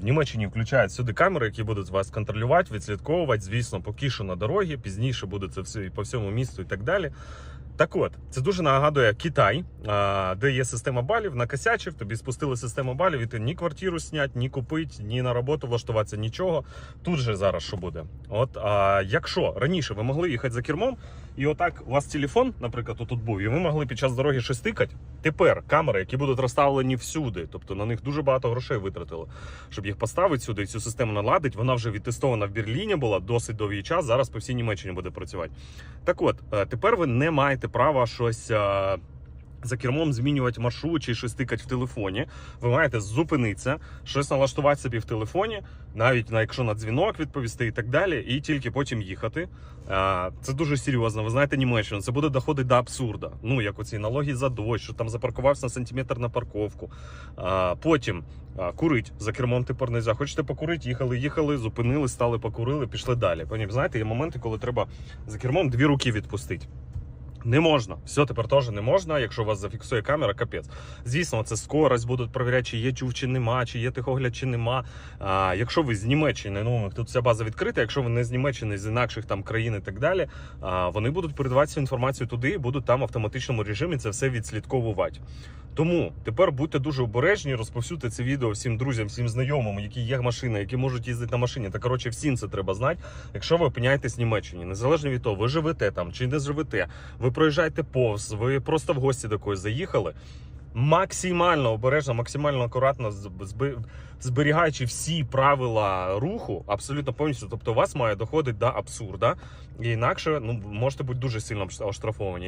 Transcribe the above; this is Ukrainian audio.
В Німеччині включають сюди камери, які будуть вас контролювати, відслідковувати. Звісно, поки що на дорогі, пізніше буде це все і по всьому місту і так далі. Так от, це дуже нагадує Китай, де є система балів, накосячив, тобі спустили систему балів, і ти ні квартиру снять, ні купити, ні на роботу влаштуватися, нічого. Тут же зараз що буде? От а, якщо раніше ви могли їхати за кермом, і отак у вас телефон, наприклад, отут був, і ви могли під час дороги щось тикати, тепер камери, які будуть розставлені всюди, тобто на них дуже багато грошей витратили, щоб їх поставити сюди і цю систему наладить. Вона вже відтестована в Берліні була досить довгий час. Зараз по всій Німеччині буде працювати. Так от, е, тепер ви не маєте права щось. За кермом змінювати маршрут чи щось тикати в телефоні. Ви маєте зупинитися, щось налаштувати собі в телефоні, навіть на якщо на дзвінок відповісти і так далі, і тільки потім їхати. Це дуже серйозно. Ви знаєте Німеччину, це буде доходити до абсурда. Ну як оці налоги за дощ, що там запаркувався на сантиметр на парковку. Потім курить за кермом тепер не можна. Хочете покурити, їхали, їхали, зупинили, стали, покурили, пішли далі. Потім, знаєте, є моменти, коли треба за кермом дві руки відпустити. Не можна. Все тепер теж не можна. Якщо вас зафіксує камера, капець. Звісно, це скорость будуть перевіряти, чи є чув, чи нема, чи є тихогляд, чи нема. А, якщо ви з Німеччини, ну тут вся база відкрита. Якщо ви не з Німеччини, з інакших там країн і так далі, а, вони будуть передавати цю інформацію туди і будуть там в автоматичному режимі це все відслідковувати. Тому тепер будьте дуже обережні, розповсюдьте це відео всім друзям, всім знайомим, які є машина, які можуть їздити на машині. Та коротше, всім це треба знати. Якщо ви опиняєтесь в Німеччині, незалежно від того, ви живете там чи не живете, ви проїжджаєте повз, ви просто в гості до когось заїхали. Максимально обережно, максимально акуратно зберігаючи всі правила руху, абсолютно повністю. Тобто, у вас має доходити до абсурда, і інакше ну можете бути дуже сильно оштрафовані.